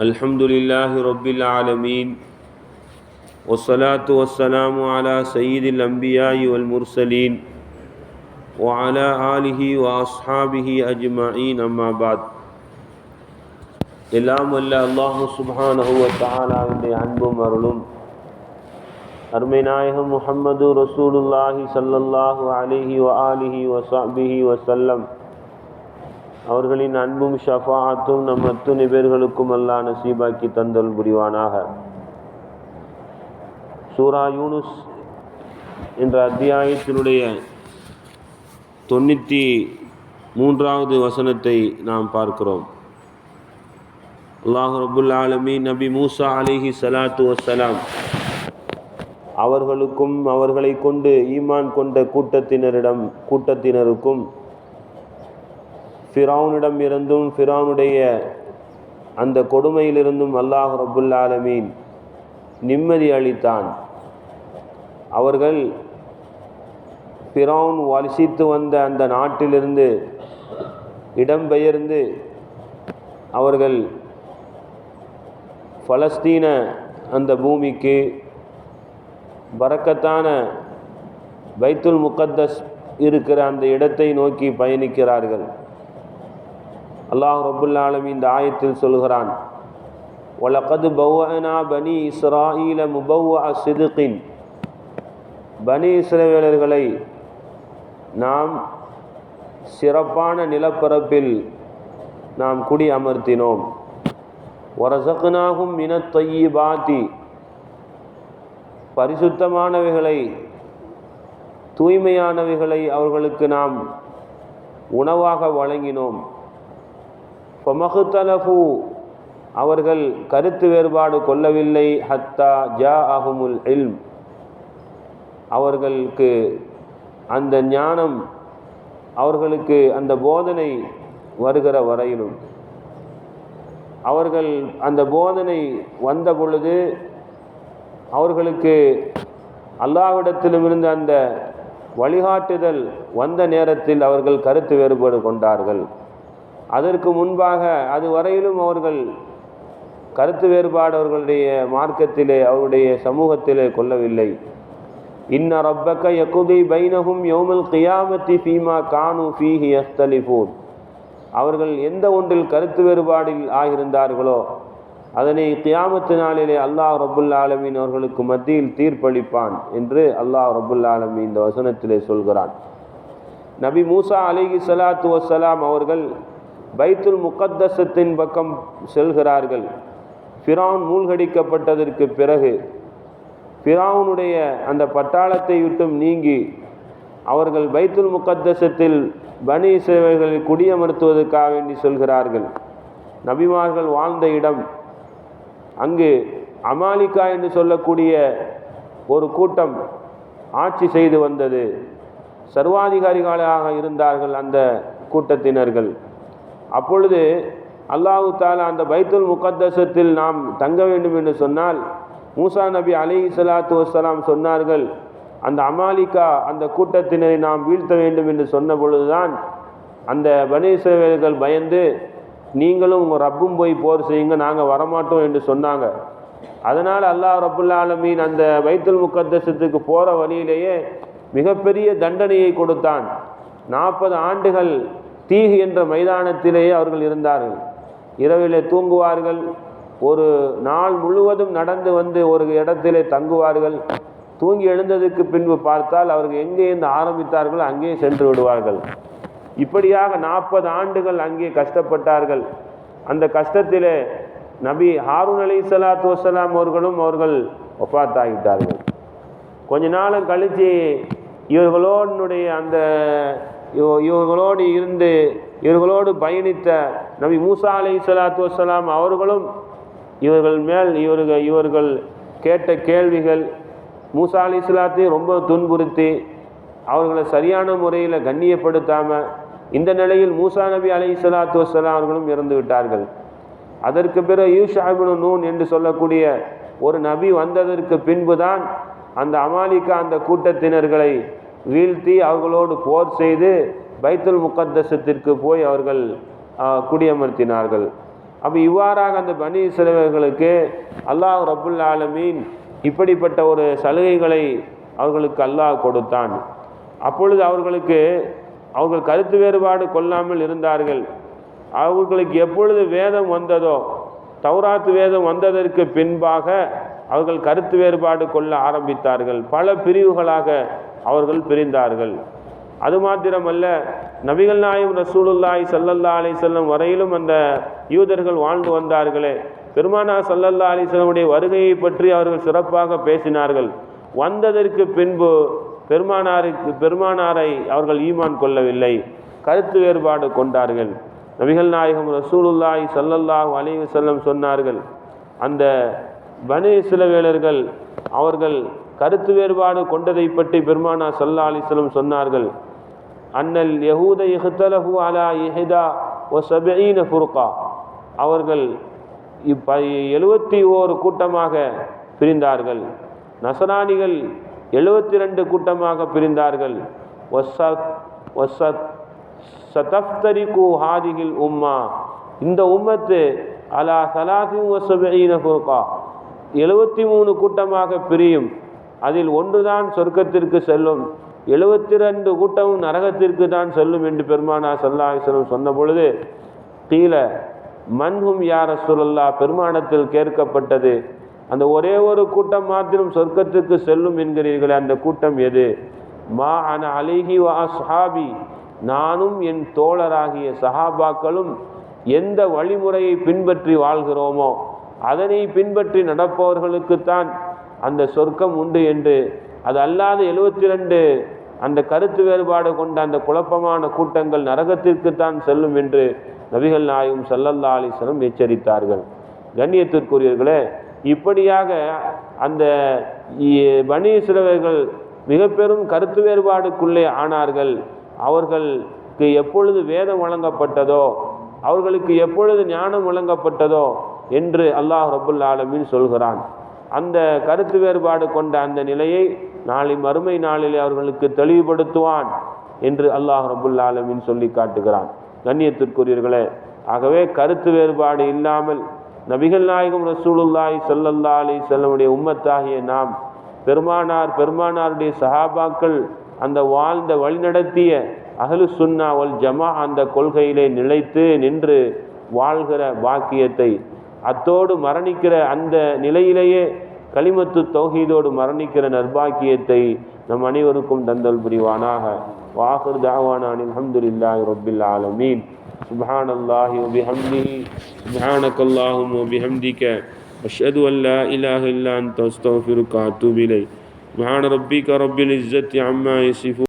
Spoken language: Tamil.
الحمد لله رب العالمين والصلاة والسلام على سيد الأنبياء والمرسلين وعلى آله وأصحابه أجمعين أما بعد எல்லாம் வல்ல அல்லாஹு சுப்ஹானஹு வ தஆலாவுடைய அன்பும் அருளும் அருமை நாயகம் முஹம்மது ரசூலுல்லாஹி ஸல்லல்லாஹு அலைஹி வ ஆலிஹி வ ஸஹ்பிஹி வஸல்லம் அவர்களின் அன்பும் ஷஃபாத்தும் நம் அத்துணை பேர்களுக்கும் அல்லா நசீபாக்கி தந்தல் புரிவானாக. சூரா யூனுஸ் என்ற அத்தியாயத்தினுடைய தொண்ணூற்றி மூன்றாவது வசனத்தை நாம் பார்க்கிறோம். அல்லாஹ் ரபுல் ஆலமி நபி மூசா அலிஹி சலாத்து வசலாம் அவர்களுக்கும் அவர்களை கொண்டு ஈமான் கொண்ட கூட்டத்தினரிடம் கூட்டத்தினருக்கும் ஃபிரௌனிடம் இருந்தும் ஃபிரௌனுடைய அந்த கொடுமையிலிருந்தும் அல்லாஹ் ரபுல் ஆலமீன் நிம்மதி அளித்தான். அவர்கள் ஃபிரௌன் வசித்து வந்த அந்த நாட்டிலிருந்து இடம்பெயர்ந்து அவர்கள் பலஸ்தீன அந்த பூமிக்கு பறக்கத்தான பைத்துல் முகத்தஸ் இருக்கிற அந்த இடத்தை நோக்கி பயணிக்கிறார்கள். அல்லாஹ் ரபுல்லாலும் இந்த ஆயத்தில் சொல்கிறான் வலகது பௌனா பனி இஸ்ராயில முபவ்வ சிதுகின். பனி இஸ்ரவேலர்களை நாம் சிறப்பான நிலப்பரப்பில் நாம் குடி அமர்த்தினோம். ஒரசகுனாகும் இனத்தையி பாத்தி பரிசுத்தமானவைகளை தூய்மையானவைகளை அவர்களுக்கு நாம் உணவாக வழங்கினோம். ஃபமகுத்தலஃபு அவர்கள் கருத்து வேறுபாடு கொள்ளவில்லை. ஹத்தா ஜா அஹுமுல் இல்ம் அவர்களுக்கு அந்த ஞானம் அவர்களுக்கு அந்த போதனை வருகிற வரையிலும். அவர்கள் அந்த போதனை வந்த பொழுது அவர்களுக்கு அல்லாவிடத்திலுமிருந்து அந்த வழிகாட்டுதல் வந்த நேரத்தில் அவர்கள் கருத்து வேறுபாடு கொண்டார்கள். அதற்கு முன்பாக அது வரையிலும் அவர்கள் கருத்து வேறுபாடு அவர்களுடைய மார்க்கத்திலே அவருடைய சமூகத்திலே கொள்ளவில்லை. இன்ன ரப்பக்க யகுதி பைனகும் யோமல் கியாமத்தி ஃபீமா கானு ஃபீஹி அஸ்தலிஃபூன் அவர்கள் எந்த ஒன்றில் கருத்து வேறுபாடில் ஆகியிருந்தார்களோ அதனை கியாமத்து நாளிலே அல்லாஹ் ரபுல் ஆலமீன் அவர்களுக்கு மத்தியில் தீர்ப்பளிப்பான் என்று அல்லாஹ் ரபுல் ஆலமீன் இந்த வசனத்திலே சொல்கிறான். நபி மூசா அலிஹி சலாத்து வசலாம் அவர்கள் பைத்துல் முகத்தசத்தின் பக்கம் செல்கிறார்கள். ஃபிரான் மூழ்கடிக்கப்பட்டதற்கு பிறகு ஃபிராவுனுடைய அந்த பட்டாளத்தை விட்டும் நீங்கி அவர்கள் பைத்துல் முகத்தசத்தில் பனி சேவைகளில் குடியமர்த்துவதற்காக வேண்டி சொல்கிறார்கள். நபிமார்கள் வாழ்ந்த இடம் அங்கு அமாலிகா என்று சொல்லக்கூடிய ஒரு கூட்டம் ஆட்சி செய்து வந்தது. சர்வாதிகாரிகளாக இருந்தார்கள் அந்த கூட்டத்தினர்கள். அப்பொழுது அல்லாஹு தாலா அந்த பைத்துல் முகத்தசத்தில் நாம் தங்க வேண்டும் என்று சொன்னால் மூசா நபி அலி சலாத்து வசலாம் சொன்னார்கள் அந்த அமாலிகா அந்த கூட்டத்தினரை நாம் வீழ்த்த வேண்டும் என்று சொன்ன பொழுதுதான் அந்த பனீசவேர்கள் பயந்து நீங்களும் உங்கள் ரப்பும் போய் போர் செய்யுங்க நாங்கள் வரமாட்டோம் என்று சொன்னாங்க. அதனால் அல்லாஹ் ரபுல்லாலமீன் அந்த வைத்தல் முக்கத்தசத்துக்கு போகிற வழியிலேயே மிகப்பெரிய தண்டனையை கொடுத்தான். நாற்பது ஆண்டுகள் தீகு என்ற மைதானத்திலேயே அவர்கள் இருந்தார்கள். இரவிலே தூங்குவார்கள். ஒரு நாள் முழுவதும் நடந்து வந்து ஒரு இடத்திலே தங்குவார்கள். தூங்கி எழுந்ததுக்கு பின்பு பார்த்தால் அவர்கள் எங்கே இருந்து ஆரம்பித்தார்களோ அங்கே சென்று விடுவார்கள். இப்படியாக நாற்பது ஆண்டுகள் அங்கே கஷ்டப்பட்டார்கள். அந்த கஷ்டத்திலே நபி ஹாரூன் அலி சலாத் வசலாம் அவர்களும் அவர்கள் ஒப்பாத்தாகிட்டார்கள். கொஞ்ச நாளும் கழித்து இவர்களோனுடைய அந்த இவர்களோடு இருந்து இவர்களோடு பயணித்த நபி மூசா அலி சலாத்து வசலாம் அவர்களும் இவர்கள் மேல் இவர்கள் இவர்கள் கேட்ட கேள்விகள் மூசா அலி இஸ்லாத்தையும் ரொம்ப துன்புறுத்தி அவர்களை சரியான முறையில் கண்ணியப்படுத்தாமல் இந்த நிலையில் மூசா நபி அலி இஸ்லாத்து வசலாம் அவர்களும் இறந்து விட்டார்கள். அதற்கு பிறகு யூஷாபின் நூன் என்று சொல்லக்கூடிய ஒரு நபி வந்ததற்கு பின்புதான் அந்த அமாலிகா அந்த கூட்டத்தினர்களை வீழ்த்தி அவர்களோடு போர் செய்து பைத்துல் முக்கத்தசத்திற்கு போய் அவர்கள் குடியமர்த்தினார்கள். அப்போ இவ்வாறாக அந்த பனி சிறுவர்களுக்கு அல்லாஹ் ரபுல் ஆலமீன் இப்படிப்பட்ட ஒரு சலுகைகளை அவர்களுக்கு அல்லாஹ் கொடுத்தான். அப்பொழுது அவர்களுக்கு அவர்கள் கருத்து வேறுபாடு கொள்ளாமல் இருந்தார்கள். அவர்களுக்கு எப்பொழுது வேதம் வந்ததோ தௌராத்து வேதம் வந்ததற்கு பின்பாக அவர்கள் கருத்து வேறுபாடு கொள்ள ஆரம்பித்தார்கள். பல பிரிவுகளாக அவர்கள் பிரிந்தார்கள். அது மாத்திரமல்ல நபிகள் நாயும் ரசூலுல்லாய் சல்லல்லா அலி செல்லம் வரையிலும் அந்த யூதர்கள் வாழ்ந்து வந்தார்களே. பெருமானா சல்லல்லா அலி செல்லமுடைய வருகையை பற்றி அவர்கள் சிறப்பாக பேசினார்கள். வந்ததற்கு பின்பு பெருமானாருக்கு பெருமானாரை அவர்கள் ஈமான் கொள்ளவில்லை. கருத்து வேறுபாடு கொண்டார்கள். நபிகள் நாயகம் ரசூலுல்லாய் சல்லல்லாஹ் அலி செல்லம் சொன்னார்கள் அந்த பனி சிலவேலர்கள் அவர்கள் கருத்து வேறுபாடு கொண்டதை பற்றி பெருமானா சல்லா அலிஸ்லம் சொன்னார்கள். அன்னல் யஹூத இஹ்தலஹு அலா இஹிதா ஓ சபீன ஃபுர்கா. அவர்கள் இப்ப எழுபத்தி ஓரு கூட்டமாக பிரிந்தார்கள். நசராணிகள் எழுபத்தி ரெண்டு கூட்டமாக பிரிந்தார்கள். ஒசத் ஒசத் சதப்தரிகு ஹாதிகில் உம்மா. இந்த உம்மத்து அலா சலாசிம் ஒசபீன ஃபுர்கா. எழுபத்தி மூணு கூட்டமாக பிரியும். அதில் ஒன்றுதான் சொர்க்கத்திற்கு செல்லும். எழுபத்தி ரெண்டு கூட்டமும் நரகத்திற்கு தான் செல்லும் என்று பெருமானா சல்லாஹிஸ்லம் சொன்ன பொழுது கீழே மன்ஹும் யார சொல்லல்லா பெருமானத்தில் கேட்கப்பட்டது. அந்த ஒரே ஒரு கூட்டம் மாத்திரம் சொர்க்கத்துக்கு செல்லும் என்கிறீர்களே அந்த கூட்டம் எது? மா அன அலிஹி வா சஹாபி நானும் என் தோழராகிய சஹாபாக்களும் எந்த வழிமுறையை பின்பற்றி வாழ்கிறோமோ அதனை பின்பற்றி நடப்பவர்களுக்குத்தான் அந்த சொர்க்கம் உண்டு என்று. அது அல்லாத எழுபத்தி ரெண்டு அந்த கருத்து வேறுபாடு கொண்ட அந்த குழப்பமான கூட்டங்கள் நரகத்திற்குத்தான் செல்லும் என்று நபிகள் நாயும் சல்லல்லா அலிஸ்லம் எச்சரித்தார்கள். கண்ணியத்திற்குரியவர்களே இப்படியாக அந்த பனி சிலவர்கள் மிக பெரும் கருத்து வேறுபாடுக்குள்ளே ஆனார்கள். அவர்களுக்கு எப்பொழுது வேதம் வழங்கப்பட்டதோ அவர்களுக்கு எப்பொழுது ஞானம் வழங்கப்பட்டதோ என்று அல்லாஹ் ரபுல் ஆலமின் சொல்கிறான். அந்த கருத்து வேறுபாடு கொண்ட அந்த நிலையை நாளை மறுமை நாளிலே அவர்களுக்கு தெளிவுபடுத்துவான் என்று அல்லாஹ் ரபுல் ஆலமின் சொல்லி காட்டுகிறான். கண்ணியத்திற்குரியர்களே ஆகவே கருத்து வேறுபாடு இல்லாமல் நபிகள் நாயகம் ரசூலுல்லாய் சல்லல்லா அலி செல்லமுடைய உம்மத்தாகிய நாம் பெருமானார் பெருமானாருடைய சஹாபாக்கள் அந்த வாழ்ந்த வழிநடத்திய அகலு சுன்னா ஜமா அந்த கொள்கையிலே நிலைத்து நின்று வாழ்கிற பாக்கியத்தை அத்தோடு மரணிக்கிற அந்த நிலையிலேயே களிமத்து தௌஹீதோடு மரணிக்கிற நர்பாக்கியத்தை நம் அனைவருக்கும் தந்தல் புரிவானாக வாஹர் தாவானான் அலமதுல்லாஹி ரபில் ஆலமீன் سبحان الله وبحمده سبحانك اللهم وبحمدك أشهد أن لا إله إلا أنت أستغفرك وأتوب إليك سبحان ربك رب العزة عما يصفون